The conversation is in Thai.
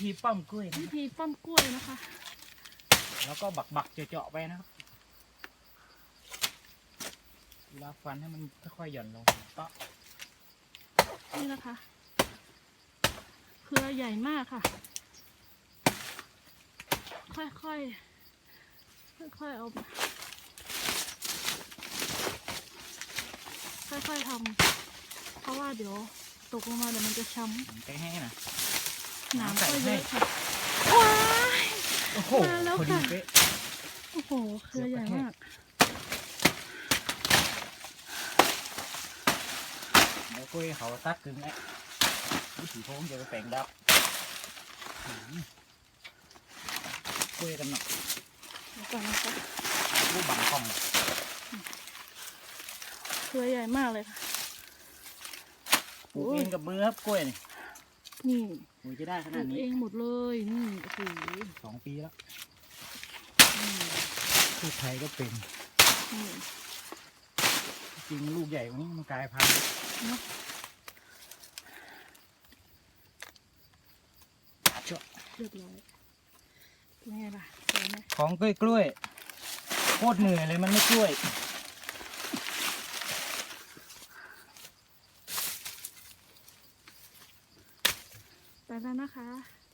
ธีปั้มกล้วยนะวิธีปั้มกล้วยนะคะ แล้วก็บักบักๆเจาะๆไปนะครับเวลาฟันให้มันค่อยๆหย่อนลงก็นี่นะคะ เครือใหญ่มากค่ะ ค่อยๆ ค่อยๆเอาค่อยๆทำเพราะว่าเดี๋ยวตกลงมาเดี๋ยวมันจะช้มันใกล้ให้นะำห นามใส่ก็ให้เยอะค่ะว้ายโอ้โหมาแล้วพอดีค่ะเป๊ะโอ้โหเครือใหญ่มากเดี๋ยวกล้วยเขาตัดกึ่งไอ้วิถีโค้งจะไปแปลงดับอืมกล้วยกันหนักเดี๋ยวก่อนนะคะรูปบังกล้องเครือใหญ่มากเลยค่ะปลูกเองกับมือครับกล้วยนี่นี่ โอ้ยจะได้ขปลูนาดกนี้เองหมดเลยนี่โอ้โหสองปีแล้วนี่ลูกไทยก็เป็น นี่จริงลูกใหญ่กว่านี้มันกลายพันธุ์เนอะเจาะเรียบร้อยเป็นไงล่ะสวยไหมของกล้วยกล้วยโคตรเหนื่อยเลยมันไม่กล้วย ไปแล้วนะคะ